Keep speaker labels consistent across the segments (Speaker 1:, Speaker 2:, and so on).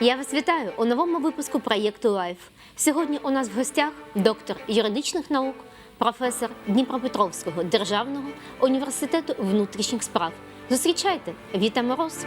Speaker 1: Я вас вітаю у новому випуску проєкту Лайф. Сьогодні у нас в гостях доктор юридичних наук, професор Дніпропетровського державного університету внутрішніх справ. Зустрічайте Віта Мороз.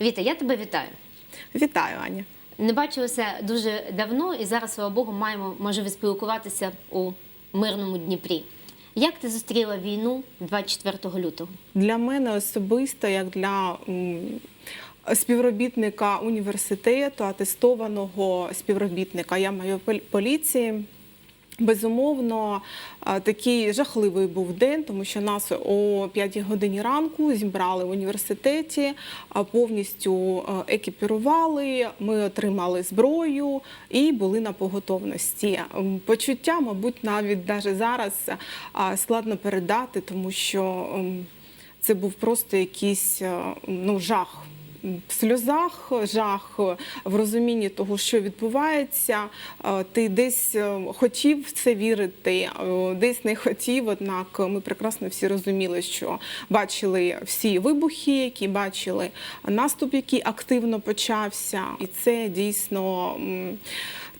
Speaker 1: Віта, я тебе вітаю.
Speaker 2: Вітаю, Аня.
Speaker 1: Не бачилися дуже давно, і зараз, слава Богу, маємо можливість спілкуватися у мирному Дніпрі. Як ти зустріла війну 24 лютого?
Speaker 2: Для мене особисто, як для співробітника університету, атестованого співробітника, я маю пол- поліції. Безумовно, такий жахливий був день, тому що нас о 5 годині ранку зібрали в університеті, а, повністю екіпірували. Ми отримали зброю і були на поготовності. Почуття, мабуть, навіть навіть зараз складно передати, тому що це був просто якийсь е, ну, жах. В сльозах, жах в розумінні того, що відбувається. Е, Ти десь е, хотів в це вірити, е, десь не хотів. Однак ми прекрасно всі розуміли, що бачили всі вибухи, які бачили наступ, який активно почався, і це дійсно.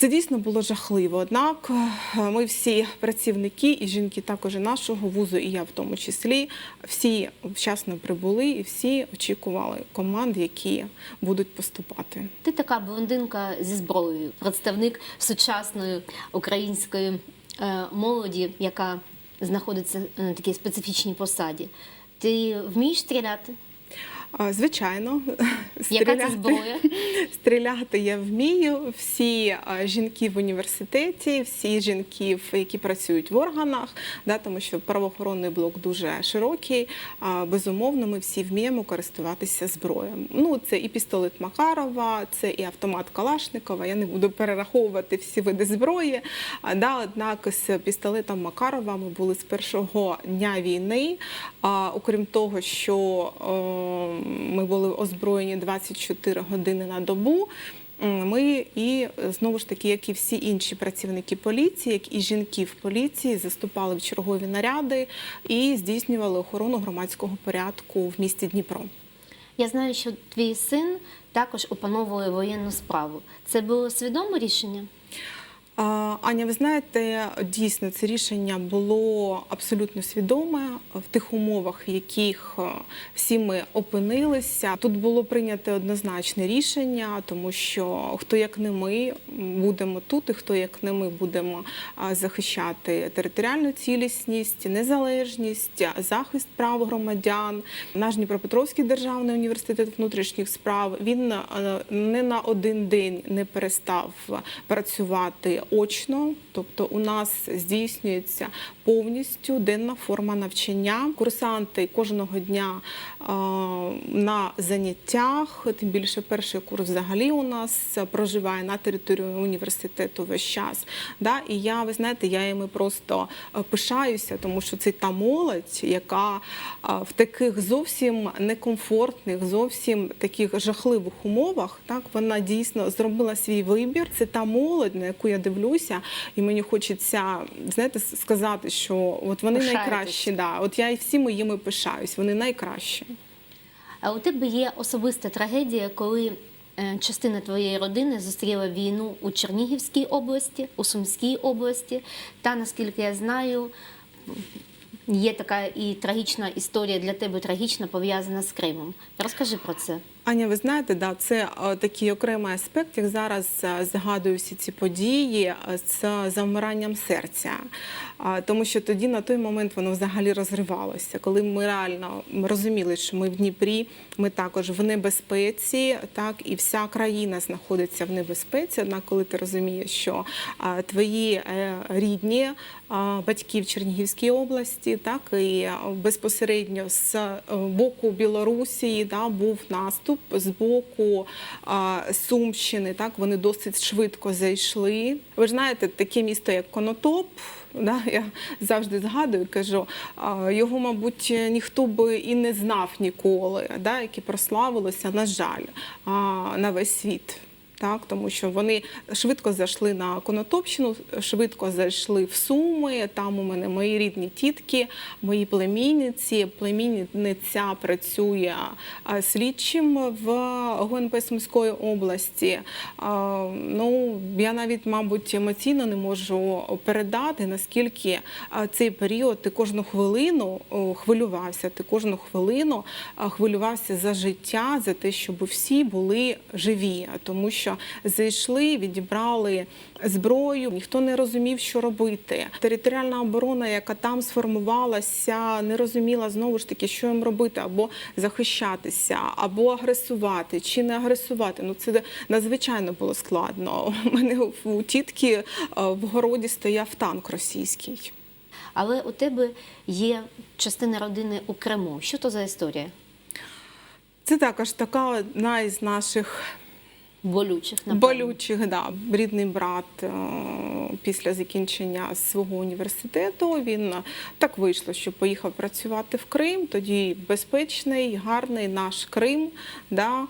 Speaker 2: Це дійсно було жахливо. Однак е, ми всі працівники і жінки також нашого вузу, і я в тому числі, всі вчасно прибули і всі очікували команд, які будуть поступати.
Speaker 1: Ти така блондинка зі зброєю, представник сучасної української е, молоді, яка знаходиться на такій специфічній посаді. Ти вмієш стріляти?
Speaker 2: Звичайно,
Speaker 1: Яка це зброя?
Speaker 2: Стріляти я вмію. Всі жінки в університеті, всі жінки, які працюють в органах, да, тому що правоохоронний блок дуже широкий. Безумовно, ми всі вміємо користуватися зброєю. Ну, це і пістолет Макарова, це і автомат Калашникова. Я не буду перераховувати всі види зброї. Да, однак з пістолетом Макарова ми були з першого дня війни. Окрім того, що е, ми були озброєні 24 години на добу. Ми і е, знову ж таки, як і всі інші працівники поліції, як і жінки в поліції, заступали в чергові наряди і здійснювали охорону громадського порядку в місті Дніпро.
Speaker 1: Я знаю, що твій син також опановує воєнну справу. Це було свідоме рішення?
Speaker 2: Аня, ви знаєте, дійсно це рішення було абсолютно свідоме в тих умовах, в яких е, всі ми опинилися. Тут було прийнято однозначне рішення, тому що хто як не ми будемо тут, і хто як не ми будемо захищати територіальну цілісність, незалежність, захист прав громадян. Наш Дніпропетровський державний університет внутрішніх справ він е, не на один день не перестав працювати очно, тобто у нас здійснюється повністю денна форма навчання. Курсанти кожного дня на заняттях, тим більше перший курс взагалі у нас проживає на території університету весь час. Да? І я, ви знаєте, я їми просто е, пишаюся, тому що це та молодь, яка е, в таких зовсім некомфортних, зовсім таких жахливих умовах, так вона дійсно зробила свій вибір. Це та молодь, на яку я дивлюся, і мені хочеться знаєте, сказати, що от вони
Speaker 1: Пишаєтесь.
Speaker 2: найкращі. Да, от я і всі моїми пишаюсь, вони найкращі.
Speaker 1: А у тебе є особиста трагедія, коли е, частина твоєї родини зустріла війну у Чернігівській області, у Сумській області. Та наскільки я знаю, є така і трагічна історія для тебе трагічна, пов'язана з Кримом. Розкажи про це.
Speaker 2: Аня, ви знаєте, да, це е, такий окремий аспект, як зараз е, згадую всі ці події е, з завмиранням серця. Тому що тоді на той момент воно взагалі розривалося. Коли ми реально розуміли, що ми в Дніпрі, ми також в небезпеці, так і вся країна знаходиться в небезпеці. Однак, коли ти розумієш, що твої рідні батьки в Чернігівській області, так і безпосередньо з боку Білорусі да, був наступ. Наступ з боку а, Сумщини. Так вони досить швидко зайшли. Ви ж знаєте, таке місто, як Конотоп. Да, я завжди згадую, кажу, його, мабуть, ніхто би і не знав ніколи, да, яке прославилося, на жаль, а, на весь світ. Так, тому що вони швидко зайшли на Конотопщину, швидко зайшли в Суми. Там у мене мої рідні тітки, мої племінниці. Племінниця працює слідчим в ГУНП Сумської області. Ну, я навіть, мабуть, емоційно не можу передати, наскільки цей період ти кожну хвилину хвилювався. Ти кожну хвилину хвилювався за життя, за те, щоб всі були живі, тому що зайшли, відібрали зброю, ніхто не розумів, що робити. Територіальна оборона, яка там сформувалася, не розуміла знову ж таки, що їм робити, або захищатися, або агресувати, чи не агресувати. Ну це надзвичайно було складно. У мене у тітки е, в городі стояв танк російський.
Speaker 1: Але у тебе є частина родини у Криму. Що то за історія?
Speaker 2: Це також така одна із наших
Speaker 1: Болючих, напевно.
Speaker 2: болючих. Да. Рідний брат е, після закінчення свого університету він е, так вийшло, що поїхав працювати в Крим. Тоді безпечний, гарний наш Крим. Да.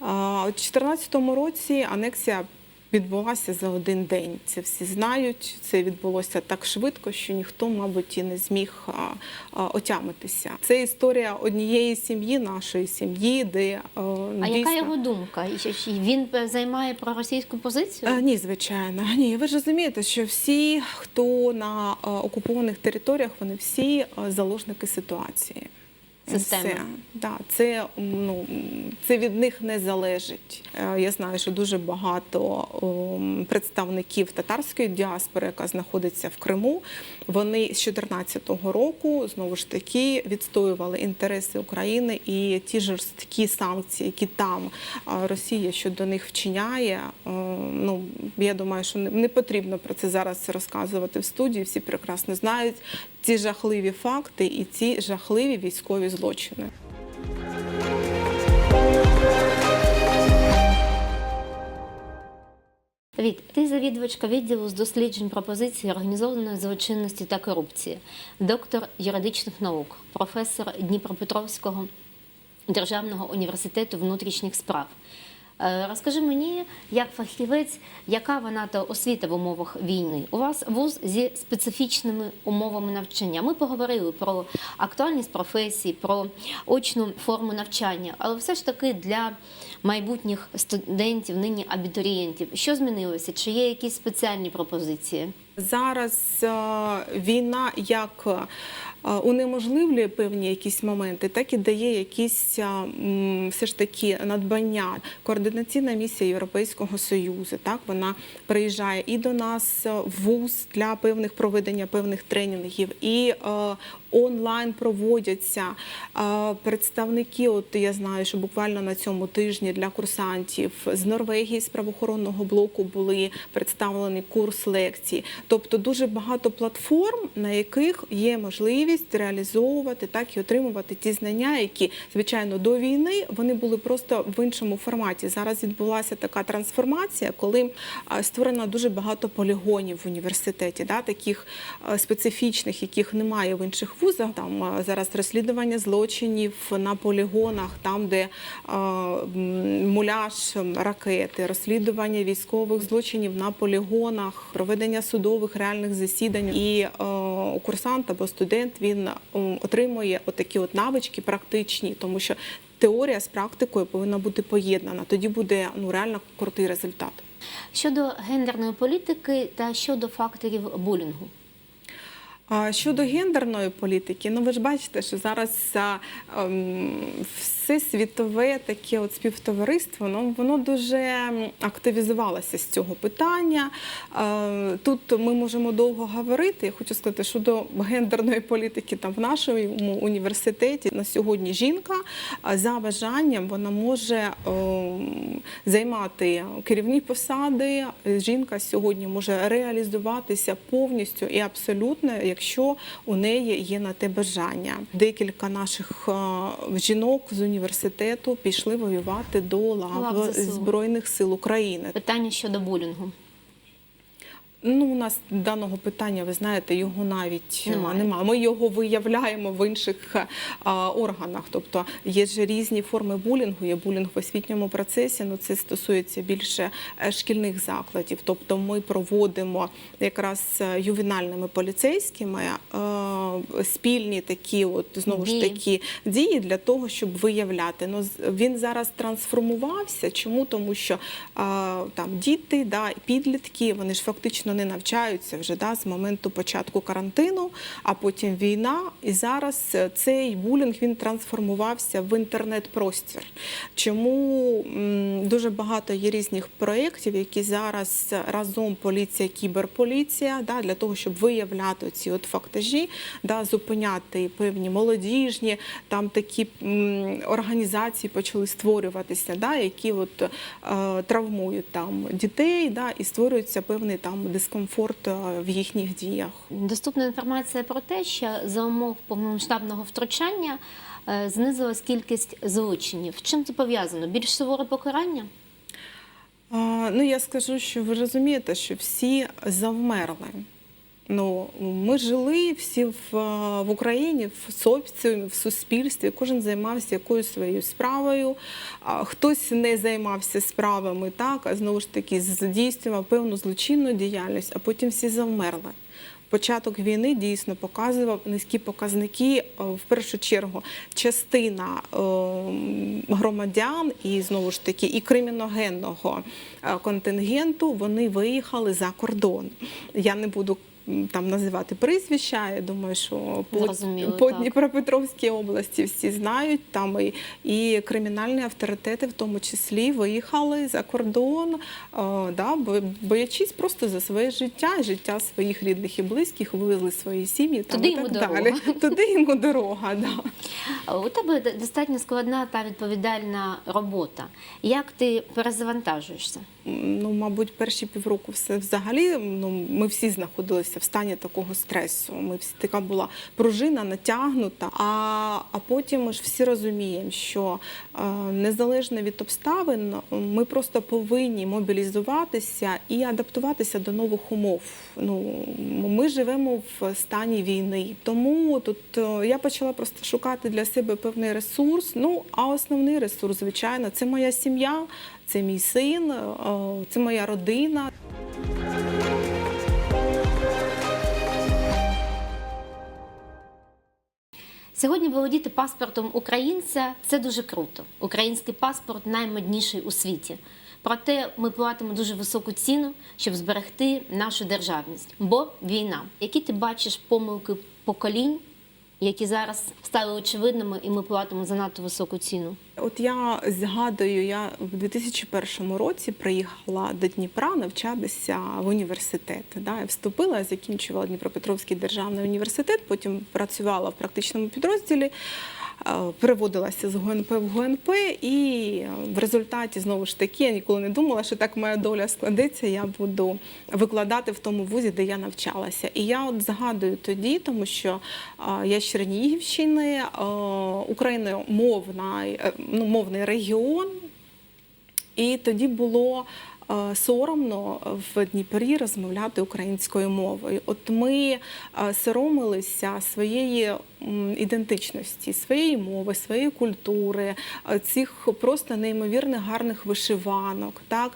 Speaker 2: У 2014 році анексія відбулася за один день. Це всі знають. Це відбулося так швидко, що ніхто, мабуть, і не зміг отямитися. Це історія однієї сім'ї, нашої сім'ї, де е,
Speaker 1: А
Speaker 2: дійсно...
Speaker 1: яка його думка? Він е, займає проросійську позицію?
Speaker 2: Е, Ні, звичайно. Ні, ви ж розумієте, що всі, хто на окупованих територіях, вони всі заложники ситуації.
Speaker 1: Системи.
Speaker 2: Все. Да, це, ну, це від них не залежить. Е, Я знаю, що дуже багато представників татарської діаспори, яка знаходиться в Криму, вони з 2014 року знову ж таки відстоювали інтереси України і ті жорсткі санкції, які там Росія щодо них вчиняє. Ну я думаю, що не потрібно про це зараз розказувати в студії. Всі прекрасно знають ці жахливі факти і ці жахливі військові злочини.
Speaker 1: Від ти завідувачка відділу з досліджень пропозиції організованої злочинності та корупції, доктор юридичних наук, професор Дніпропетровського державного університету внутрішніх справ. Е, Розкажи мені, як фахівець, яка вона та освіта в умовах війни? У вас вуз зі специфічними умовами навчання. Ми поговорили про актуальність професії, про очну форму навчання, але все ж таки для майбутніх студентів, нині абітурієнтів, що змінилося? Чи є якісь спеціальні пропозиції?
Speaker 2: Зараз е, війна як е, унеможливлює певні якісь моменти, так і дає якісь е, все ж таки надбання. Координаційна місія Європейського Союзу. Так вона приїжджає і до нас в вуз для певних проведення певних тренінгів, і онлайн проводяться представники. От я знаю, що буквально на цьому тижні для курсантів з Норвегії з правоохоронного блоку були представлені курс лекцій. Тобто дуже багато платформ, на яких є можливість реалізовувати так і отримувати ті знання, які звичайно до війни вони були просто в іншому форматі. Зараз відбулася така трансформація, коли створено дуже багато полігонів в університеті, да, таких специфічних, яких немає в інших вузах. Там зараз розслідування злочинів на полігонах, там, де муляж ракети, розслідування військових злочинів на полігонах, проведення судових реальних засідань. І е, курсант або студент він м, отримує отакі от навички практичні, тому що теорія з практикою повинна бути поєднана. Тоді буде ну реально крутий результат.
Speaker 1: Щодо гендерної політики та щодо факторів булінгу.
Speaker 2: Щодо гендерної політики, ну ви ж бачите, що зараз ем, все світове таке от співтовариство, ну воно дуже активізувалося з цього питання. Е, Тут ми можемо довго говорити. Я хочу сказати, щодо гендерної політики там в нашому університеті на сьогодні жінка за бажанням вона може ем, займати керівні посади. Жінка сьогодні може реалізуватися повністю і абсолютно, якщо у неї є на те бажання. Декілька наших е, жінок з університету пішли воювати до лав,
Speaker 1: Лав
Speaker 2: Збройних сил України.
Speaker 1: Питання щодо булінгу.
Speaker 2: Ну, у нас даного питання, ви знаєте, його навіть е,
Speaker 1: Немає.
Speaker 2: немає. Ми його виявляємо в інших е, а, органах. Тобто є ж різні форми булінгу. Є булінг в освітньому процесі. Ну це стосується більше е, шкільних закладів. Тобто, ми проводимо якраз е, ювенальними поліцейськими е, спільні такі, от знову
Speaker 1: Дії.
Speaker 2: ж такі дії для того, щоб виявляти. Ну з- він зараз трансформувався. Чому? Тому що а, там діти, да, підлітки, вони ж фактично не навчаються вже да, з моменту початку карантину, а потім війна. І зараз е, цей булінг він трансформувався в інтернет-простір. Чому дуже багато є різних проєктів, які зараз разом поліція, кіберполіція, да, для того, щоб виявляти ці от фактажі, да, зупиняти певні молодіжні, там такі м, організації почали створюватися, да, які от, е, травмують там дітей, да, і створюється певний там дискомфорт е, в їхніх діях.
Speaker 1: Доступна інформація про те, що за умов повномасштабного втручання е, знизилась кількість злочинів. Чим це пов'язано? Більш суворе покарання?
Speaker 2: Ну, я скажу, що ви розумієте, що всі завмерли. Ну, ми жили всі в, е, в Україні, в соціумі, в суспільстві. Кожен займався якоюсь своєю справою. А хтось не займався справами, так, а знову ж таки здійснював певну злочинну діяльність, а потім всі завмерли. Початок війни дійсно показував низькі показники. Е, В першу чергу, частина е, громадян і знову ж таки і криміногенного контингенту вони виїхали за кордон. Я не буду там називати прізвища. Я думаю, що по, по. Дніпропетровській області всі знають. Там і, і кримінальні авторитети, в тому числі, виїхали за кордон, е, да, бо- боячись просто за своє життя, життя своїх рідних і близьких, вивезли свої сім'ї там,
Speaker 1: Туди
Speaker 2: і
Speaker 1: йому
Speaker 2: так
Speaker 1: дорога.
Speaker 2: далі. Туди йому дорога. Да.
Speaker 1: У тебе достатньо складна та відповідальна робота. Як ти перезавантажуєшся?
Speaker 2: Ну, мабуть, перші півроку все взагалі. Ну, ми всі знаходилися в стані такого стресу. Ми всі така була пружина натягнута. А, а потім ми ж всі розуміємо, що е, незалежно від обставин, ми просто повинні мобілізуватися і адаптуватися до нових умов. Ну, ми живемо в стані війни. Тому тут е, я почала просто шукати для себе певний ресурс. Ну, а основний ресурс, звичайно, це моя сім'я, це мій син, е, це моя родина.
Speaker 1: Сьогодні володіти паспортом українця це дуже круто. Український паспорт наймодніший у світі. Проте ми платимо дуже високу ціну, щоб зберегти нашу державність. Бо війна. Які ти бачиш помилки поколінь, які зараз стали очевидними, і ми платимо занадто високу ціну?
Speaker 2: От я згадую, я в 2001 році приїхала до Дніпра навчатися в університет. Да, я вступила, закінчувала Дніпропетровський державний університет, потім працювала в практичному підрозділі. Е, Переводилася з ГУНП в ГУНП, і в результаті знову ж таки я ніколи не думала, що так моя доля складеться. Я буду викладати в тому вузі, де я навчалася. І я от згадую тоді, тому що е, я з Чернігівщини, е, україномовна, ну, мовний регіон. І тоді було соромно в Дніпрі розмовляти українською мовою. От ми е, соромилися своєї ідентичності, своєї мови, своєї культури, е, цих просто неймовірно гарних вишиванок, так,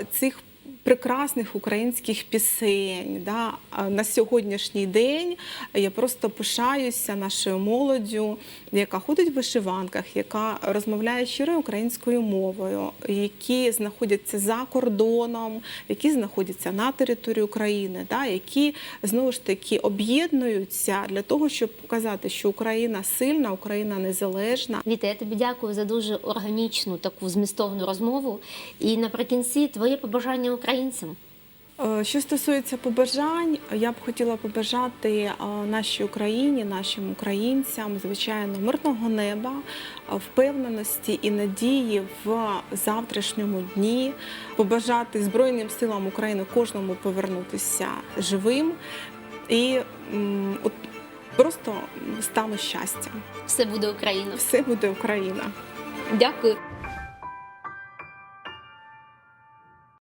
Speaker 2: е, цих прекрасних українських пісень. Да? На сьогоднішній день я просто пишаюся нашою молоддю, яка ходить в вишиванках, яка розмовляє щирою українською мовою, які знаходяться за кордоном, які знаходяться на території України, да? які знову ж таки об'єднуються для того, щоб показати, що Україна сильна, Україна незалежна.
Speaker 1: Віта, я тобі дякую за дуже органічну таку змістовну розмову. І наприкінці твоє побажання українцям.
Speaker 2: Е, Що стосується побажань, я б хотіла побажати е, нашій Україні, нашим українцям, звичайно, мирного неба, е, впевненості і надії в завтрашньому дні, побажати Збройним силам України кожному повернутися живим. І от, просто стану щастя.
Speaker 1: Все буде Україна.
Speaker 2: Все буде Україна.
Speaker 1: Дякую.